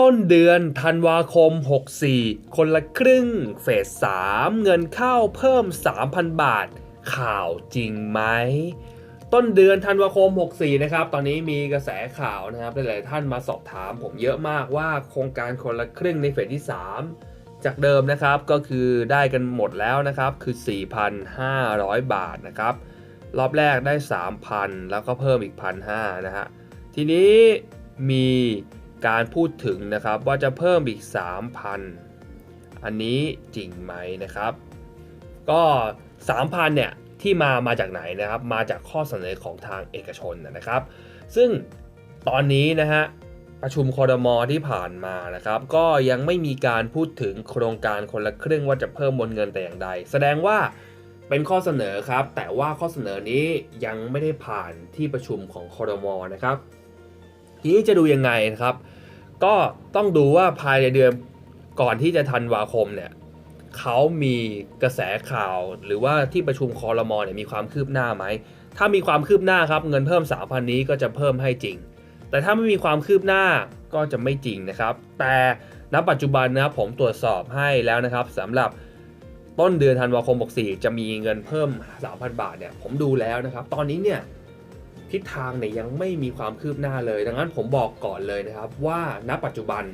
ต้นเดือนธันวาคม 64 คนละครึ่ง เฟส 3 เงินเข้าเพิ่ม 3,000 บาท ข่าวจริงไหม ต้นเดือนธันวาคม 64 นะครับ ตอนนี้มีกระแสข่าวนะครับ หลาย ๆ ท่านมาสอบถามผมเยอะมากว่าโครงการคนละครึ่งในเฟสที่ 3 จากเดิมนะครับ ก็คือได้กันหมดแล้วนะครับ คือ 4,500 บาทนะครับ รอบแรกได้ 3,000 แล้วก็เพิ่มอีก 1,500 นะฮะ ทีนี้มี การพูดถึงนะครับว่าจะเพิ่มอีก 3,000 อันนี้จริงไหมนะครับ ก็ 3,000 เนี่ย ที่มามาจากไหนนะครับ มาจากข้อเสนอของทางเอกชนนะครับ ซึ่งตอนนี้นะฮะประชุมคอรมอที่ผ่านมานะครับ ก็ยังไม่มีการพูดถึงโครงการคนละครึ่งว่าจะเพิ่มวงเงินแต่อย่างใด แสดงว่าเป็นข้อเสนอครับ แต่ว่าข้อเสนอนี้ยังไม่ได้ผ่านที่ประชุมของคอรมอนะครับ ทีนี้จะดูยังไงนะครับ ก็ต้องดูว่าภายในเดือนก่อนที่จะธันวาคมเนี่ยเขามีกระแสข่าวหรือว่าที่ประชุมคอรมอเนี่ยมีความคืบหน้าไหม ถ้ามีความคืบหน้าครับเงินเพิ่ม 3,000 นี้ก็จะเพิ่มให้จริง แต่ถ้าไม่มีความคืบหน้าก็จะไม่จริงนะครับ แต่ณปัจจุบันนะครับผมตรวจสอบให้แล้วนะครับสำหรับต้นเดือนธันวาคม 64 จะมีเงินเพิ่ม 3,000 บาทเนี่ยผมดูแล้วนะครับ ตอนนี้เนี่ย ทิศทางเนี่ยยังไม่มีความคืบหน้าเลย ดังนั้นผมบอกก่อนเลยนะครับว่าณปัจจุบัน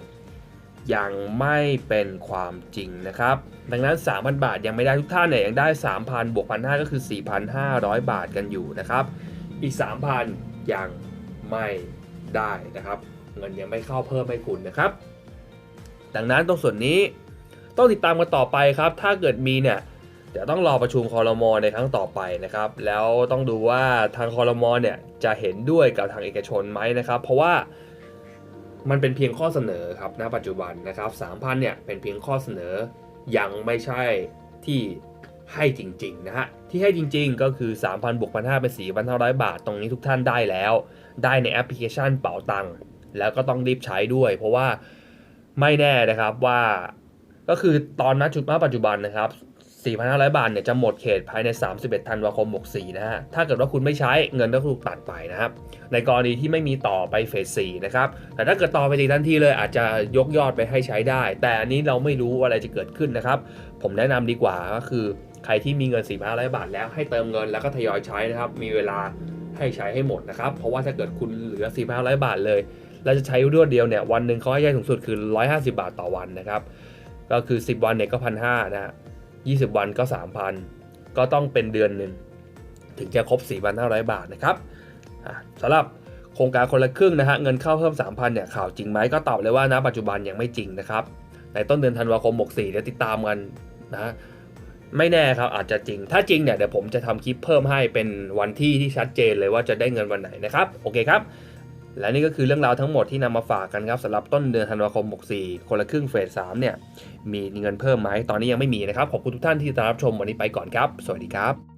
ยังไม่เป็นความจริงนะครับ ดังนั้น 3,000 บาทยังไม่ได้ทุกท่านเนี่ยยังได้ 3,000บวก1,500ก็คือ 4,500 บาทกันอยู่นะครับ อีก 3,000 ยังไม่ได้นะครับ เงินยังไม่เข้าเพิ่มให้คุณนะครับ ดังนั้นตรงส่วนนี้ต้องติดตามกันต่อไปครับ ถ้าเกิดมีเนี่ย เดี๋ยวต้องรอประชุมคอรมอในครั้งต่อไปนะครับ แล้วต้องดูว่าทางคอรมอเนี่ยจะเห็นด้วยกับทางเอกชนไหมนะครับ เพราะว่ามันเป็นเพียงข้อเสนอครับณปัจจุบันนะครับ3,000เนี่ยเป็นเพียงข้อเสนอยังไม่ใช่ที่ให้จริงๆนะฮะที่ให้จริงๆก็คือ 3,000บวก1,500เป็น4,500บาท ตรงนี้ทุกท่านได้แล้ว ได้ในแอปพลิเคชันเป๋าตังค์แล้วก็ต้องรีบใช้ด้วย เพราะว่าไม่แน่นะครับว่าก็คือตอนณจุดณปัจจุบันนะครับ 4,500 บาทเนี่ยจะหมดเขตภายใน 31 ธันวาคม 64 นะฮะ ถ้าเกิดว่าคุณไม่ใช้เงินก็ถูกตัดไปนะครับ ในกรณีที่ไม่มีต่อไปเฟส 4 นะครับ แต่ถ้าเกิดต่อไปอีกทันทีเลยอาจจะยกยอดไปให้ใช้ได้ แต่อันนี้เราไม่รู้ว่าอะไรจะเกิดขึ้นนะครับ ผมแนะนำดีกว่าก็คือ ใครที่มีเงิน 4,500 บาทแล้วให้เติมเงินแล้วก็ทยอยใช้นะครับ มีเวลาให้ใช้ให้หมดนะครับ เพราะว่าถ้าเกิดคุณเหลือ 4,500 บาทเลยเราจะใช้รวดเดียวเนี่ยวันหนึ่งเขาให้ได้สูงสุดคือ 150 บาทต่อวันนะครับ ก็คือ 10 วันเนี่ยก็พันห้านะ 20 วันก็ 3,000 ก็ต้องเป็นเดือนหนึ่งถึงจะครบ 4,500 บาทนะครับสำหรับโครงการคนละครึ่งนะฮะเงินเข้าเพิ่ม 3,000เนี่ยข่าวจริงไหมก็ตอบเลยว่านะปัจจุบันยังไม่จริงนะครับ ในต้นเดือนธันวาคม 64เดี๋ยวติดตามกันนะไม่แน่ครับอาจจะจริง ถ้าจริงเนี่ยเดี๋ยวผมจะทำคลิปเพิ่มให้เป็นวันที่ที่ชัดเจนเลยว่าจะได้เงินวันไหนนะครับ โอเคครับ และนี่ก็คือเรื่องราวทั้งหมดที่นำมาฝากกันครับสำหรับต้นเดือนธันวาคม 64 คนละครึ่งเฟส3เนี่ยมีเงินเพิ่มไหมตอนนี้ยังไม่มีนะครับ ขอบคุณทุกท่านที่ติดตามรับชมวันนี้ไปก่อนครับ สวัสดีครับ